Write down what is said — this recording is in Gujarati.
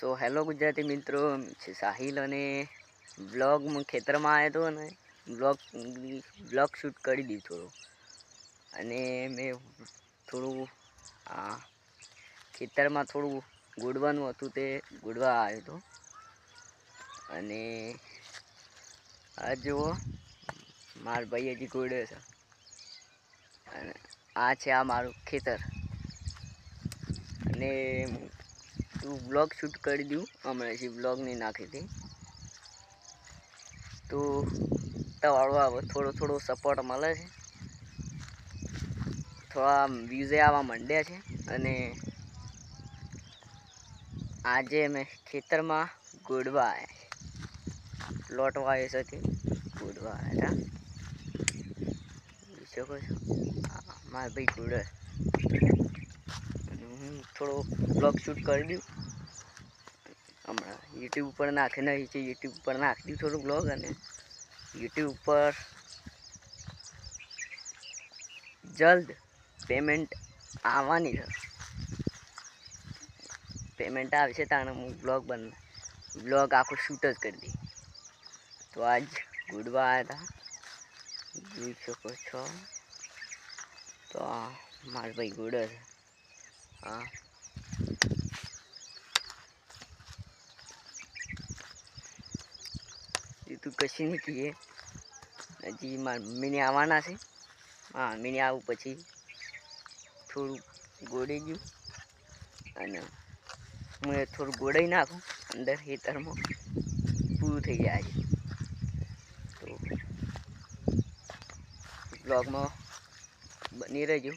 સો હેલો ગુજરાતી મિત્રો. સાહિલ અને બ્લોગ ખેતરમાં આવ્યો હતો ને બ્લોગ બ્લોગ શૂટ કરી દીધું. થોડું અને મેં થોડું, આ, ખેતરમાં થોડું ગોડવાનું હતું તે ગોડવા આવ્યો હતો. અને, આ જુઓ, મારા ભાઈ હજી ગોડે છે. અને આ છે આ મારું ખેતર. અને તું બ્લોગ શૂટ કરી દઉં. હમણાં જે બ્લોગ નહીં નાખી હતી. તો તમારો આવે થોડો થોડો સપોર્ટ મળે છે. થોડા વ્યૂઝે આવવા માંડ્યા છે. અને આજે અમે ખેતરમાં ગોડવા આવ્યા લોટવા વાવ્યો છે ગોડવા આવ્યા હતા શકો છો? મારા ભાઈ ગોડે. અને હું થોડો બ્લોગ શૂટ કરી દઉં. હમણાં યુટ્યુબ ઉપર નાખી નહીં છે. યુટ્યુબ ઉપર નાખી દઉં થોડું બ્લોગ અને યુટ્યુબ ઉપર જલ્દ પેમેન્ટ આવવાની છે. પેમેન્ટ આવશે તાણે. હું બ્લોગ બન બ્લોગ આખું શૂટ જ કરી દઈ તો આજ ગુડવા આવ્યા હતા જોઈ શકો છો. તો મારા ભાઈ ગુડ છે. હા. એ તું કશી નહીં કહીએ હજી મારા મમ્મીને આવવાના છે. હા, મમ્મીને આવું પછી થોડું ગોળી ગયું. અને હું એ થોડું ગોળાઈ નાખું અંદર ખેતરમાં. પૂરું થઈ જાય છે તો બ્લોગમાં બની રહેજો.